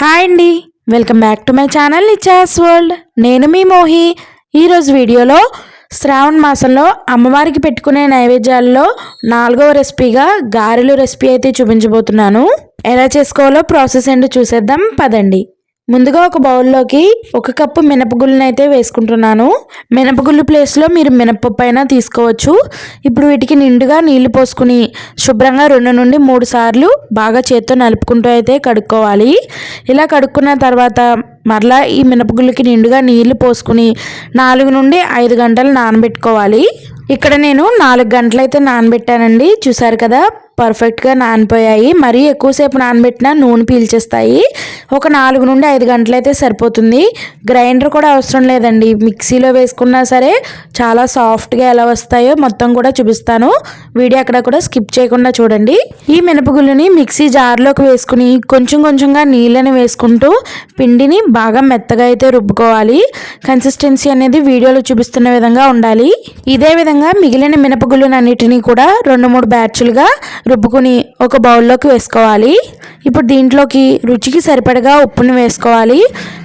Hi అండి. Welcome back to my channel Nichas world నేను మీ మోహి. ఈరోజు వీడియోలో శ్రావణ మాసంలో అమ్మవారికి పెట్టుకునే నైవేద్యాల్లో నాలుగవ రెసిపీగా గారెలు రెసిపీ అయితే చూపించబోతున్నాను. ఎలా చేసుకోవాలో ప్రాసెస్ ఏంటో చూసేద్దాం పదండి. ముందుగా ఒక బౌల్లోకి ఒక కప్పు మినపగుళ్ళని అయితే వేసుకుంటున్నాను. మినపగుళ్ళు ప్లేస్లో మీరు మినపప్పు అయినా తీసుకోవచ్చు. ఇప్పుడు వీటికి నిండుగా నీళ్ళు పోసుకుని శుభ్రంగా రెండు నుండి మూడు సార్లు బాగా చేత్తో నలుపుకుంటూ అయితే కడుక్కోవాలి. ఇలా కడుక్కున్న తర్వాత మరలా ఈ మినపగుళ్ళకి నిండుగా నీళ్ళు పోసుకుని నాలుగు నుండి ఐదు గంటలు నానబెట్టుకోవాలి. ఇక్కడ నేను నాలుగు గంటలైతే నానబెట్టానండి. చూసారు కదా? పర్ఫెక్ట్గా నానిపోయాయి మరీ ఎక్కువసేపు నానబెట్టినా నూనె పీల్చేస్తాయి. ఒక నాలుగు నుండి ఐదు గంటలైతే సరిపోతుంది. గ్రైండర్ కూడా అవసరం లేదండి. మిక్సీలో వేసుకున్నా సరే చాలా సాఫ్ట్గా ఎలా వస్తాయో మొత్తం కూడా చూపిస్తాను. వీడియో అక్కడ కూడా స్కిప్ చేయకుండా చూడండి. ఈ మినపగుళ్ళని మిక్సీ జార్లోకి వేసుకుని కొంచెం కొంచెంగా నీళ్ళని వేసుకుంటూ పిండిని బాగా మెత్తగా అయితే రుబ్బుకోవాలి. కన్సిస్టెన్సీ అనేది వీడియోలో చూపిస్తున్న విధంగా ఉండాలి. ఇదే విధంగా మిగిలిన మినపగుళ్ళనన్నిటినీ కూడా రెండు మూడు బ్యాచ్లుగా రుబ్బుకుని ఒక బౌల్లోకి వేసుకోవాలి. ఇప్పుడు దీంట్లోకి రుచికి సరిపడగా ఉప్పుని వేసుకోవాలి.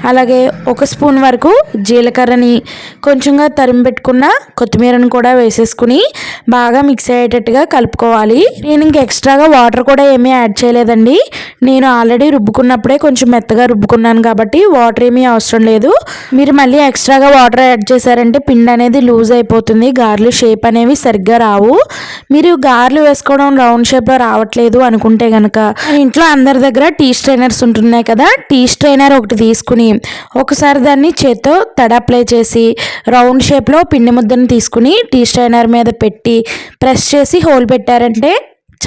అలాగే ఒక స్పూన్ వరకు జీలకర్రని కొంచెంగా తరిమి పెట్టుకున్న కొత్తిమీరని కూడా వేసేసుకుని బాగా మిక్స్ అయ్యేటట్టుగా కలుపుకోవాలి. నేను ఇంక ఎక్స్ట్రాగా వాటర్ కూడా ఏమీ యాడ్ చేయలేదండి. నేను ఆల్రెడీ రుబ్బుకున్నప్పుడే కొంచెం మెత్తగా రుబ్బుకున్నాను కాబట్టి వాటర్ ఏమీ అవసరం లేదు. మీరు మళ్ళీ ఎక్స్ట్రాగా వాటర్ యాడ్ చేశారంటే పిండి అనేది లూజ్ అయిపోతుంది. గార్లు షేప్ అనేవి సరిగ్గా రావు. మీరు గార్లు వేసుకోవడం రౌండ్ షేప్లో రావట్లేదు అనుకుంటే కనుక ఇంట్లో అందరి అందరి దగ్గర టీ స్ట్రైనర్స్ ఉంటున్నాయి కదా టీ స్ట్రైనర్ ఒకటి తీసుకుని ఒకసారి దాన్ని చేత్తో తడ అప్లై చేసి రౌండ్ షేప్లో పిండి ముద్దను తీసుకుని టీ స్ట్రైనర్ మీద పెట్టి ప్రెస్ చేసి హోల్ పెట్టారంటే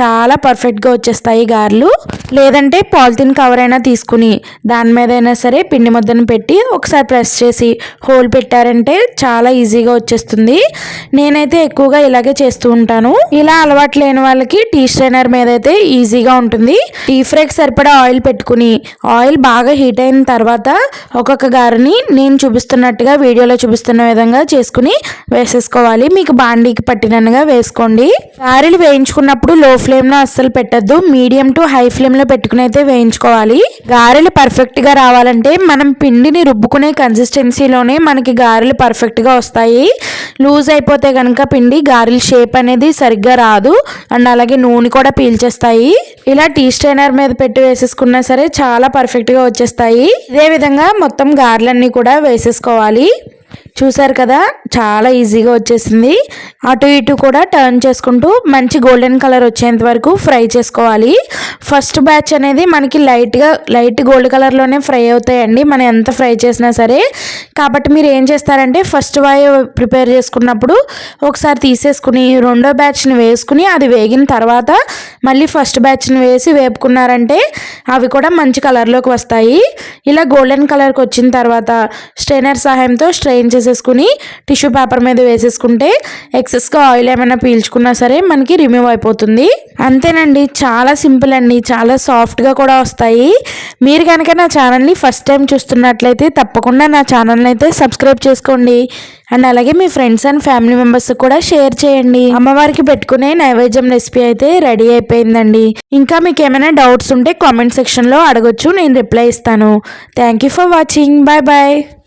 చాలా పర్ఫెక్ట్గా వచ్చేస్తాయి గారెలు. లేదంటే పాలిథిన్ కవర్ అయినా తీసుకుని దాని మీద అయినా సరే పిండి ముద్దను పెట్టి ఒకసారి ప్రెస్ చేసి హోల్ పెట్టారంటే చాలా ఈజీగా వచ్చేస్తుంది. నేనైతే ఎక్కువగా ఇలాగే చేస్తూ ఉంటాను. ఇలా అలవాటు లేని వాళ్ళకి టీ స్ట్రైనర్ మీద అయితే ఈజీగా ఉంటుంది. టీ ఫ్రైకి సరిపడా ఆయిల్ పెట్టుకుని ఆయిల్ బాగా హీట్ అయిన తర్వాత ఒక్కొక్క గారిని నేను చూపిస్తున్నట్టుగా వీడియోలో చూపిస్తున్న విధంగా చేసుకుని వేసేసుకోవాలి. మీకు బాండీకి పట్టినట్టుగా వేసుకోండి. గారెలు వేయించుకున్నప్పుడు లో ఫ్లేమ్లో అస్సలు పెట్టద్దు. మీడియం టు హై ఫ్లేమ్లో పెట్టుకుని అయితే వేయించుకోవాలి. గారెలు పర్ఫెక్ట్గా రావాలంటే మనం పిండిని రుబ్బుకునే కన్సిస్టెన్సీలోనే మనకి గారెలు పర్ఫెక్ట్గా వస్తాయి. లూజ్ అయిపోతే కనుక పిండి గారెల షేప్ అనేది సరిగ్గా రాదు. అండ్ అలాగే నూనె కూడా పీల్చేస్తాయి. ఇలా టీ స్ట్రైనర్ మీద పెట్టి వేసేసుకున్నా సరే చాలా పర్ఫెక్ట్గా వచ్చేస్తాయి. ఇదే విధంగా మొత్తం గారెలన్నీ కూడా వేసేసుకోవాలి. చూసారు కదా చాలా ఈజీగా వచ్చేసింది. అటు ఇటు కూడా టర్న్ చేసుకుంటూ మంచి గోల్డెన్ కలర్ వచ్చేంత వరకు ఫ్రై చేసుకోవాలి. ఫస్ట్ బ్యాచ్ అనేది మనకి లైట్గా లైట్ గోల్డ్ కలర్లోనే ఫ్రై అవుతాయండి. మనం ఎంత ఫ్రై చేసినా సరే. కాబట్టి మీరు ఏం చేస్తారంటే ఫస్ట్ వాయ్ ప్రిపేర్ చేసుకున్నప్పుడు ఒకసారి తీసేసుకుని రెండో బ్యాచ్ని వేసుకుని అది వేగిన తర్వాత మళ్ళీ ఫస్ట్ బ్యాచ్ని వేసి వేపుకున్నారంటే అవి కూడా మంచి కలర్లోకి వస్తాయి. ఇలా గోల్డెన్ కలర్కి వచ్చిన తర్వాత స్ట్రైనర్ సహాయంతో స్ట్రెయిన్ చేసేసుకుని టిష్యూ పేపర్ మీద వేసేసుకుంటే ఎక్సెస్గా ఆయిల్ ఏమైనా పీల్చుకున్నా సరే మనకి రిమూవ్ అయిపోతుంది. అంతేనండి చాలా సింపుల్ అండి చాలా సాఫ్ట్గా కూడా వస్తాయి. మీరు కనుక నా ఛానల్ని ఫస్ట్ టైం చూస్తున్నట్లయితే తప్పకుండా నా ఛానల్ని అయితే సబ్స్క్రైబ్ చేసుకోండి. అండ్ అలాగే మీ ఫ్రెండ్స్ అండ్ ఫ్యామిలీ మెంబర్స్ కూడా షేర్ చేయండి. అమ్మవారికి పెట్టుకునే నైవేద్యం రెసిపీ అయితే రెడీ అయిపోయిందండి. ఇంకా మీకు ఏమైనా డౌట్స్ ఉంటే కామెంట్ సెక్షన్లో అడగొచ్చు నేను రిప్లై ఇస్తాను. Thank you for watching. Bye bye.